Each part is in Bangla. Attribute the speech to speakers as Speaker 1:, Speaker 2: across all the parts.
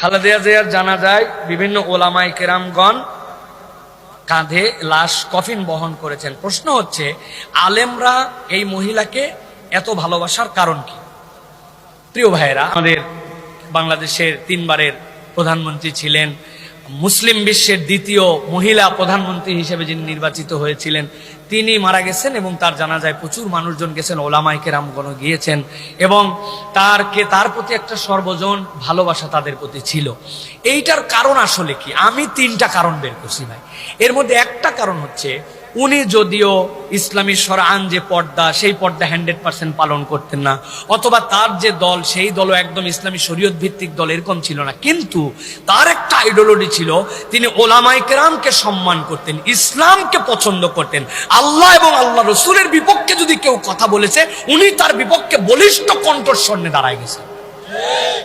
Speaker 1: খালেদা জিয়ার জানা যায় বিভিন্ন ওলামাই কেরামগণ কাঁধে লাশ কফিন বহন করেছেন। প্রশ্ন হচ্ছে, আলেমরা এই মহিলাকে এত ভালোবাসার কারণ কি? প্রিয় ভাইয়েরা, আমাদের বাংলাদেশের তিনবারের প্রধানমন্ত্রী ছিলেন মুসলিম বিশ্বের দ্বিতীয় মহিলা প্রধানমন্ত্রী হিসেবে যিনি নির্বাচিত হয়েছিলেন, তিনি মারা গেছেন এবং তার জানা যায় প্রচুর মানুষজন গেছেন ওলামাইকে রামগণ গিয়েছেন এবং তার কে, তার প্রতি একটা সর্বজন ভালোবাসা তাদের প্রতি ছিল। এইটার কারণ আসলে কি? আমি তিনটা কারণ বের করছি ভাই। এর মধ্যে একটা কারণ হচ্ছে উনি যদিও ইসলামী সরান যে পর্দা, সেই পর্দা হান্ড্রেড পার্সেন্ট পালন করতেন না, অথবা তার যে দল, সেই দলও একদম ইসলামী শরীয়ত ভিত্তিক দল এরকম ছিল না। কিন্তু তার একটা আইডোলজি ছিল, তিনি ওলামাই কেরামকে সম্মান করতেন, ইসলামকে পছন্দ করতেন। আল্লাহ এবং আল্লাহ রসুলের বিপক্ষে যদি কেউ কথা বলেছে, উনি তার বিপক্ষে বলিষ্ঠ কণ্ঠস্বর্ণে দাঁড়ায় গেছে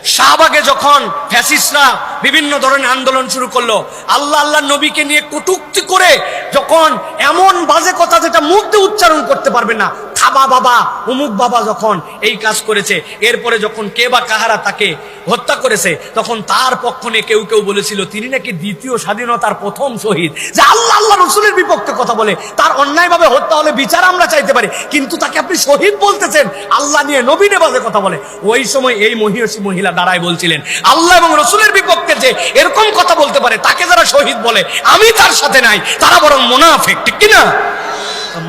Speaker 1: শাহবাগে যখন ফ্যাসিস্টরা বিভিন্ন ধরনের আন্দোলন শুরু করল, আল্লাহ আল্লাহ নবীকে নিয়ে কটুক্তি করে যখন এমন বাজে কথা যেটা মুখ উচ্চারণ করতে পারবে না খাবা বাবা, অমুক বাবা যখন এই কাজ করেছে, এরপরে যখন কে বা কাহারা তাকে হত্যা করেছে, তখন তার পক্ষ নিয়ে কেউ কেউ বলেছিল, তিনি নাকি দ্বিতীয় স্বাধীনতার প্রথম শহীদ। যে আল্লাহ আল্লাহ রসুলের বিপক্ষে কথা বলে, তার অন্যায়ভাবে হত্যা হলে বিচার আমরা চাইতে পারি, কিন্তু তাকে আপনি শহীদ বলতেছেন, আল্লাহ নিয়ে নবীনে বাজে কথা বলে। ওই সময় এই মহিষী মহিলা দাঁড়ায় বলছিলেন, আল্লাহ এবং রসুলের বিপক্ষে যে এরকম কথা বলতে পারে, তাকে যারা শহীদ বলে, আমি তার সাথে নাই, তারা বরং মোনাফেক, ঠিক কিনা?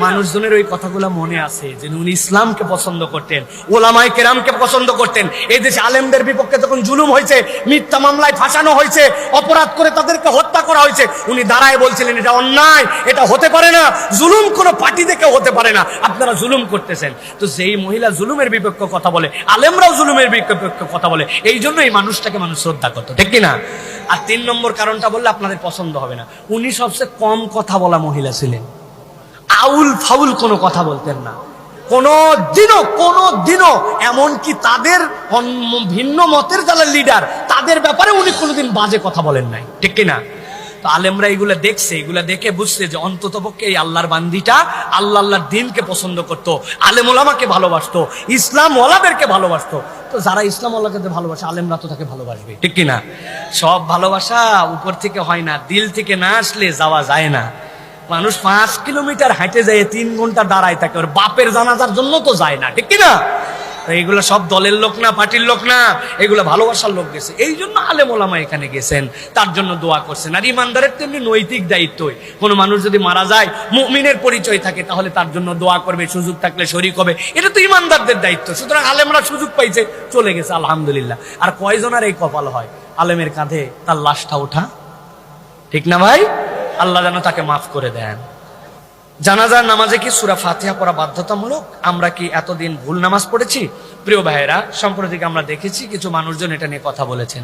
Speaker 1: মানুষজনের ওই কথাগুলো মনে আছে, যে উনি ইসলামকে পছন্দ করতেন ওলামাই কেরামকে পছন্দ করতেন। এই দেশে আলেমদের বিপক্ষে যখন জুলুম হয়েছে, মিথ্যা মামলায় ফাঁসানো হয়েছে, অপরাধ করে তাদেরকে হত্যা করা হয়েছে, উনি দাঁড়ায় বলছিলেন, এটা অন্যায়, এটা হতে পারে না, জুলুম কোনো পার্টি দেখে হতে পারে না, আপনারা জুলুম করতেছেন। তো সেই মহিলা জুলুমের বিপক্ষে কথা বলে, আলেমরাও জুলুমের বিপক্ষে কথা বলে, এই জন্য এই মানুষটাকে মানুষ শ্রদ্ধা করতো, ঠিক কিনা? আর তিন নম্বর কারণটা বললে আপনাদের পছন্দ হবে না। উনি সবচেয়ে কম কথা বলা মহিলা ছিলেন। আউল ফাউল কোনো কথা বলতেন না। কোনো দিনও কোনো দিনও, এমনকি তাদের ভিন্ন মতের যারা লিডার তাদের ব্যাপারে উনি কোনোদিন বাজে কথা বলেন নাই। ঠিক কিনা? তো আলেমরা এগুলো দেখছে, এগুলো দেখে বুঝছে যে অন্তত পক্ষে এই আল্লাহর বান্দিটা আল্লাহ আল্লাহর দিনকে পছন্দ করতো আলেম ওলামাকে ভালোবাসতো ইসলাম ওলাদেরকে ভালোবাসতো। তো যারা ইসলাম ওলাকে ভালোবাসে, আলেমরা তো তাকে ভালোবাসবে। ঠিক কিনা? সব ভালোবাসা উপর থেকে হয় না, দিল থেকে না আসলে যাওয়া যায় না। মানুষ পাঁচ কিলোমিটার হাঁটে যায় তিন ঘণ্টা দাঁড়ায় থাকে, ওর বাপের জানাজার জন্য তো যায় না, ঠিক কিনা এগুলো সব দলের লোক না, পার্টির লোক না, এগুলো ভালোবাসার লোক গেছে। এই জন্য আলেম ওলামা এখানে গেছেন, তার জন্য দোয়া করছেন। আর ইমানদারের তেমনি নৈতিক দায়িত্বই। কোনো মানুষ যদি মারা যায়, মুমিনের পরিচয় থাকে, তাহলে তার জন্য দোয়া করবে, সুযোগ থাকলে শরিক হবে। এটা তো ইমানদারদের দায়িত্ব। সুতরাং আলেমরা সুযোগ পাইছে, চলে গেছে, আলহামদুলিল্লাহ। আর কয়জনের এই কপাল হয়? আলেমের কাঁধে তার লাশটা ওঠা, ঠিক না ভাই? আল্লাহ যেন তাকে মাফ করে দেন। জানাজার নামাজে কি সুরা ফাতিহা পড়া বাধ্যতামূলক? আমরা কি এতদিন ভুল নামাজ পড়েছি? প্রিয় ভাইয়েরা সম্প্রতি আমরা দেখেছি কিছু মানুষজন এটা নিয়ে কথা বলেছেন।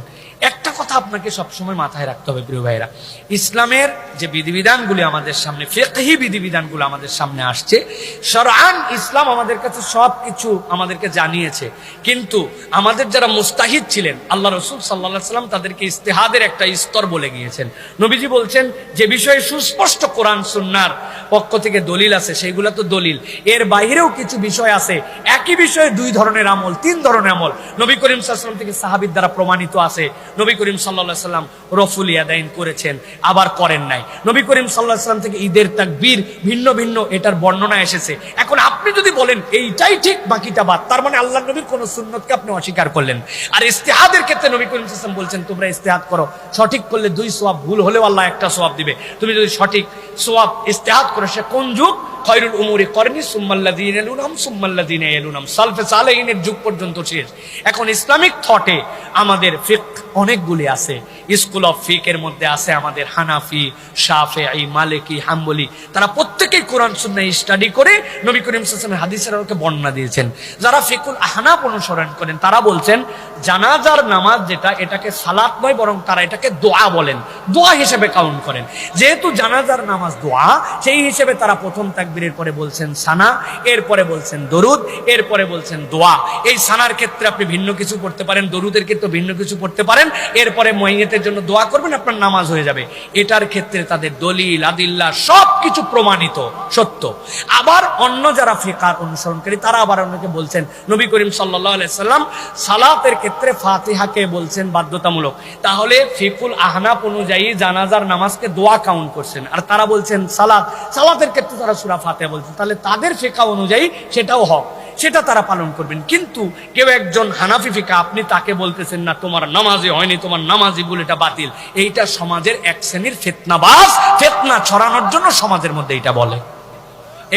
Speaker 1: কথা আপনাকে সবসময় মাথায় রাখতে হবে, প্রিয় ভাইয়েরা। ইসলামের যে বিধিবিধানগুলি আমাদের সামনে, ফেকহি বিধিবিধানগুলো আমাদের সামনে আসছে সরান ইসলাম আমাদের কাছে সব কিছু আমাদেরকে জানিয়েছে। কিন্তু আমাদের যারা মুস্তাহিদ ছিলেন, আল্লাহ রসুল সাল্লাহ সাল্লাম তাদেরকে ইস্তেহাদের একটা স্তর বলে গিয়েছেন। নবীজি বলছেন, যে বিষয়ে সুস্পষ্ট কোরআন, সুন্নার পক্ষ থেকে দলিল আছে, সেইগুলো তো দলিল। এর বাইরেও কিছু বিষয় আছে। একই বিষয়ে দুই ধরনের আমল, তিন ধরনের আমল। নবী করিম সাল্লাম থেকে সাহাবিদ দ্বারা প্রমাণিত আছে। নবী করিম সাল্লাহ সাল্লাম রফুল ইয়াদাইন করেছেন, আবার করেন নাই। নবী করিম সাল্লাহ সাল্লাম থেকে ঈদের তাকবীর ভিন্ন ভিন্ন এটার বর্ণনা এসেছে। এখন আপনি যদি বলেন এইটাই ঠিক, বাকিটা বাদ, তার মানে আল্লাহ নবীর কোন সুন্নতকে আপনি অস্বীকার করলেন। আর ইস্তেহাদের ক্ষেত্রে নবী করিম সাল্লাম বলছেন, তোমরা ইস্তেহাদ করো। সঠিক করলে দুই সোয়াব ভুল হলেও আল্লাহ একটা সোয়াব দিবে। তুমি যদি সঠিক সোয়াব ইস্তেহাদ করো, সে কোন যুগ? খয়রুল উমুরি করেনি সুম্মাল্লাদিন এলুনাম সুম্মাল্লাদিন এলুনাম সালফে সালেহিনের যুগ পর্যন্ত শেষ। এখন ইসলামিক থটে আমাদের ফিক অনেকগুলি আছে। স্কুল অফ ফিকের মধ্যে আছে আমাদের হানাফি শাফে মালিকি, হাম্বলি। তারা প্রত্যেকেই কোরআন, সুন্নাহ স্টাডি করে নবী করিম সাল্লামের হাদিসের আলোকে বর্ণনা দিয়েছেন। যারা ফিকুল আহনাফ অনুসরণ করেন, তারা বলছেন, জানাজার নামাজ যেটা, এটাকে সালাত নয়, বরং তারা এটাকে দোয়া বলেন। দোয়া হিসেবে কাউন্ট করেন। যেহেতু জানাজার নামাজ দোয়া, সেই হিসেবে তারা প্রথম তাকবীরের পরে বলছেন সানা, এরপরে বলছেন দরুদ, এরপরে বলছেন দোয়া। এই সানার ক্ষেত্রে আপনি ভিন্ন কিছু পড়তে পারেন, দরুদের ক্ষেত্রে ভিন্ন কিছু পড়তে পারেন। করেন, এরপরে মহিয়তের জন্য দোয়া করবেন, আপনার নামাজ হয়ে যাবে। এটার ক্ষেত্রে তাদের দলিল, আদিল্লা সব কিছু প্রমাণিত, সত্য। আবার অন্য যারা ফিকার অনুসরণকারী, তারা আবার অনেকে বলছেন, নবী করিম সাল্লাম সালাতের ক্ষেত্রে ফাতিহাকে বলছেন বাধ্যতামূলক। তাহলে ফিকুল আহনাপ অনুযায়ী জানাজার নামাজকে দোয়া কাউন্ট করছেন। আর তারা বলছেন, সালাত, সালাতের ক্ষেত্রে তারা সুরা ফাতে বলছেন। তাহলে তাদের ফিকা অনুযায়ী সেটাও হক। সেটা তারা পালন করবেন। কিন্তু কেউ একজন হানাফি ফিকা, আপনি তাকে বলতেছেন, না, তোমার নামাজে হয়নি, তোমার নামাজি বলে এটা বাতিল। এইটা সমাজের এক শ্রেণির ফেতনাবাস ফেতনা ছড়ানোর জন্য সমাজের মধ্যে এটা বলে।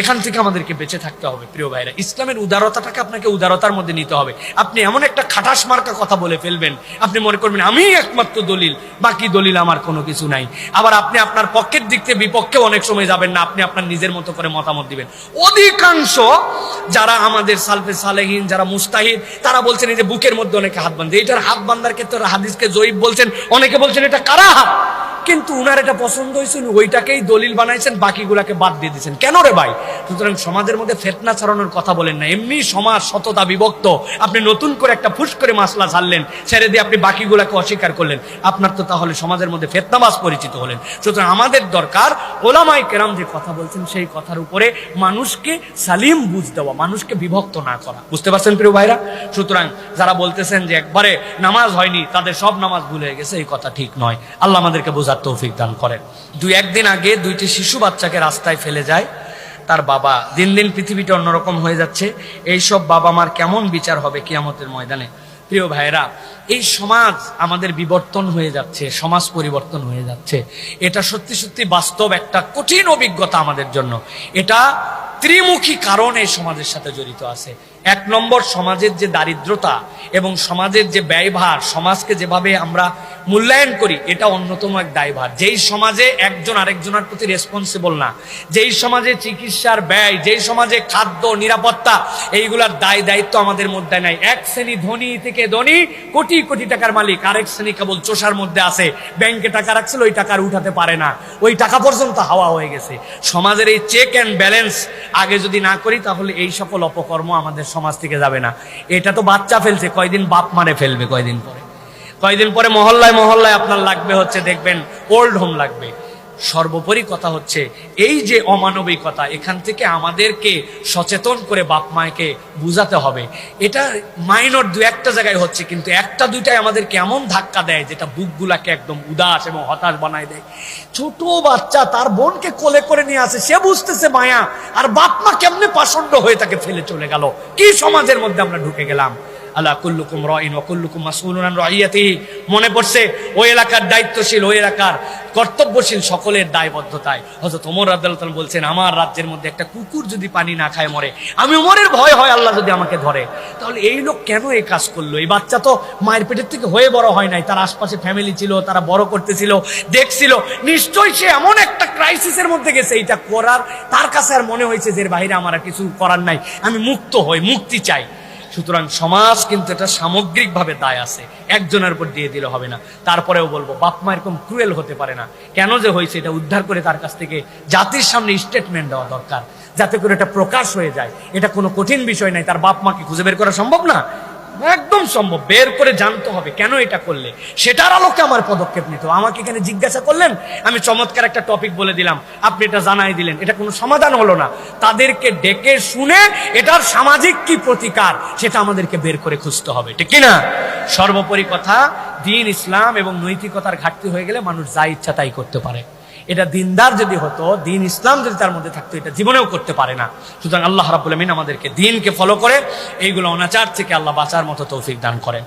Speaker 1: এখান থেকে আমাদেরকে বেঁচে থাকতে হবে, প্রিয় ভাইরা। ইসলামের উদারতাটাকে আপনাকে উদারতার মধ্যে নিতে হবে। আপনি এমন একটা খাটাস মার্কা কথা বলে ফেলবেন, আপনি মনে করবেন, আমি একমাত্র দলিল, বাকি দলিল আমার কোনো কিছু নাই। আবার আপনি আপনার পক্ষের দিক থেকে বিপক্ষে অনেক সময় যাবেন না, আপনি আপনার নিজের মতো করে মতামত দিবেন। অধিকাংশ যারা আমাদের সালফে সালেহীন, যারা মুস্তাহিদ, তারা বলছেন, এই যে বুকের মধ্যে অনেকে হাত বাঁধে। এটার হাত বান্ধার ক্ষেত্রে হাদিসকে জয়ীব বলছেন, অনেকে বলছেন, এটা কারা হাত? কিন্তু উনার এটা পছন্দ হয়েছে, উনি ওইটাকেই দলিল বানাইছেন, বাকিগুলাকে বাদ দিয়ে দিয়েছেন। কেন রে ভাই? সুতরাং সমাজের মধ্যে ফেতনা ছড়ানোর কথা বলেন না। এমনি সমাজ শততা বিভক্ত। আপনি নতুন করে একটা ফুস করে মাসলা ছাড়লেন ছেড়ে দিয়ে আপনি বাকিগুলাকে অস্বীকার করলেন। আপনার তো তাহলে সমাজের মধ্যে ফেতনাবাজ পরিচিত হলেন। সুতরাং আমাদের দরকার ওলামাই কেরাম যে কথা বলছেন, সেই কথার উপরে মানুষকে সালিম বুঝ দেওয়া, মানুষকে বিভক্ত না করা। বুঝতে পারছেন প্রিয় ভাইরা? সুতরাং যারা বলতেছেন যে একবারে নামাজ হয়নি, তাদের সব নামাজ ভুলে গেছে, এই কথা ঠিক নয়। আল্লাহ আমাদেরকে বোঝার তৌফিক দান করেন। দুই একদিন আগে দুইটি শিশু বাচ্চাকে রাস্তায় ফেলে যায়। তার বাবা দিন দিন পৃথিবীটা অন্যরকম হয়ে যাচ্ছে। এইসব বাবা মার কেমন বিচার হবে কিয়ামতের ময়দানে? প্রিয় ভাইরা এই সমাজ আমাদের বিবর্তন হয়ে যাচ্ছে, সমাজ পরিবর্তন হয়ে যাচ্ছে। এটা সত্যি সত্যি বাস্তব একটা কঠিন অভিজ্ঞতা আমাদের জন্য। এটা ত্রিমুখী কারণ সমাজের সাথে জড়িত আছে। এক নম্বর সমাজের যে দারিদ্রতা এবং সমাজের যে ব্যয়ভার, সমাজকে যেভাবে আমরা মূল্যায়ন করি, এটা অন্যতম এক দায়ভার। যেই সমাজে একজন আরেকজনের প্রতি রেসপন্সিবল না, যেই সমাজে চিকিৎসার ব্যয়, যেই সমাজে খাদ্য, নিরাপত্তা, এইগুলার দায় দায়িত্ব আমাদের মধ্যে নাই। এক শ্রেণি ধনী থেকে ধনী, কোটি কোটি টাকার মালিক, আরেক শ্রেণি কেবল চোষার মধ্যে আছে, ব্যাংকে টাকা রাখছিল, ওই টাকার উঠাতে পারে না। ওই টাকা পর্যন্ত হাওয়া হয়ে গেছে। সমাজের এই চেক অ্যান্ড ব্যালেন্স আগে যদি না করি, তাহলে এই সকল অপকর্ম আমাদের সমাজ থেকে যাবে না। এটা তো বাচ্চা ফেলছে, কয়দিন বাপ মারে ফেলবে কয়দিন পরে? কয়দিন পরে মহল্লায় মহল্লায় আপনার লাগবে হচ্ছে, দেখবেন ওল্ড হোম লাগবে। সর্বোপরি কথা হচ্ছে, এই যে অমানবিকতা, এখান থেকে আমাদেরকে সচেতন করে বাপ মায়কে বুঝাতে হবে। এটা মাইনর দু একটা জায়গায় হচ্ছে, কিন্তু একটা দুইটাই আমাদেরকে এমন ধাক্কা দেয় যেটা বুকগুলাকে একদম উদাস এবং হতাশ বানায় দেয়। ছোট বাচ্চা তার বোনকে কোলে করে নিয়ে আসে, সে বুঝতেছে, মায়া, আর বাপ মা কেমনে পাষণ্ড হয়ে তাকে ফেলে চলে গেল? কি সমাজের মধ্যে আমরা ঢুকে গেলাম? আল্লাহ কুল্লুকুম রইন ও কুল্লুকুম মাসউলুন রাইয়াতি। মনে পড়ছে, ওই এলাকার দায়িত্বশীল, ওই এলাকার কর্তব্যশীল সকলের দায়বদ্ধতায়। হয়তো তোমর রাদ্দাল বলছেন, আমার রাজ্যের মধ্যে একটা কুকুর যদি পানি না খায় মরে, আমি উমরের ভয় হয়, আল্লাহ যদি আমাকে ধরে। তাহলে এই লোক কেন এই কাজ করল? এই বাচ্চা তো মায়ের পেটের থেকে হয়ে বড় হয় নাই, তার আশপাশে ফ্যামিলি ছিল, তারা বড় করতেছিল, দেখছিল। নিশ্চয়ই সে এমন একটা ক্রাইসিসের মধ্যে গেছে, এইটা করার, তার কাছে আর মনে হয়েছে যে বাইরে আমার আর কিছু করার নাই। আমি মুক্ত হই, মুক্তি চাই। সুতরাং সমাজ কিন্তু এটা সামগ্রিকভাবে দায় আছে। একজনের উপর দিয়ে দিলে হবে না। তারপরেও বলব, বাপ মা এরকম ক্রুয়েল হতে পারে না। কেন যে হয়েছে এটা উদ্ধার করে তার কাছ থেকে জাতির সামনে স্টেটমেন্ট দেওয়া দরকার। যাতে করে এটা প্রকাশ হয়ে যায়। এটা কোনো কঠিন বিষয় নাই তার বাপ মাকে খুঁজে বের করা সম্ভব না। একদম সম্ভব। বের করে জানতে হবে কেন এটা করলে। সেটার আলোকে আমার পদক্ষেপ নিতে আমাকে এখানে জিজ্ঞাসা করলেন, আমি চমৎকার একটা টপিক বলে দিলাম। আপনি এটা জানাই দিলেন। এটা কোনো সমাধান হলো না। তাদেরকে ডেকে শুনে এটার সামাজিক কি প্রতিকার, সেটা আমাদেরকে বের করে খুঁজতে হবে। ঠিক না সর্বোপরি কথা, দিন ইসলাম এবং নৈতিকতার ঘাটতি হয়ে গেলে মানুষ যা ইচ্ছা তাই করতে পারে। এটা দিনদার যদি হতো, দিন ইসলাম যদি তার মধ্যে থাকতো, এটা জীবনেও করতে পারে না। সুতরাং আল্লাহ রাবুল আমাদেরকে দিনকে ফলো করে, এইগুলো অনাচার থেকে আল্লাহ বাঁচার মতো তৌফিক দান করেন।